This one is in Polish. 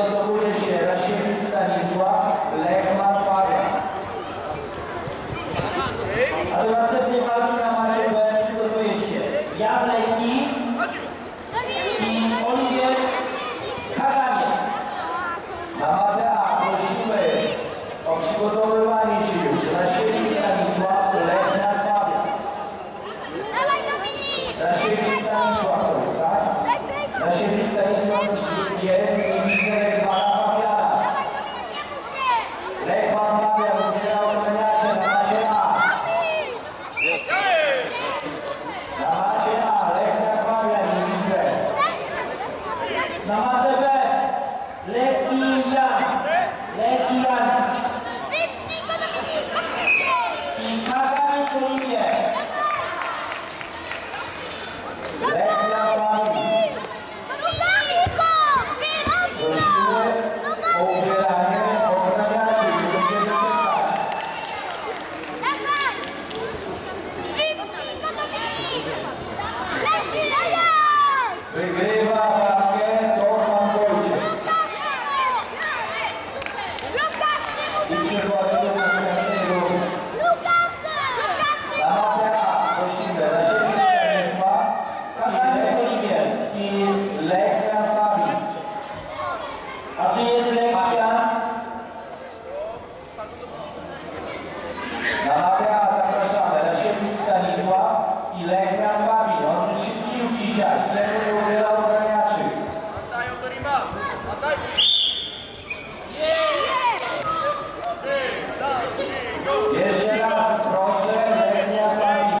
Przygotowuje się Rasiewicz Stanisław, Lechman Fabian. A do następnej walki na macie B przygotuje się Jan Lejki i Oliwier Kaganiec. Na matę A prosimy o przygotowywanie się już Rasiewicz Stanisław, Lechman Dominik! Rasiewicz Stanisław to jest, tak? Rasiewicz Stanisław jest Namazda ve Lekiyan Lekiyan Przechodzi do następnej rundy. Lukasy! Lukasy! Na mapę A prosimy Rasiewicz Stanisław, Oliwier i Lechia Fabi. A czy jest Lechia? Na mapę A zapraszamy Rasiewicz Stanisław i Lechia Fabi. On już się bił dzisiaj.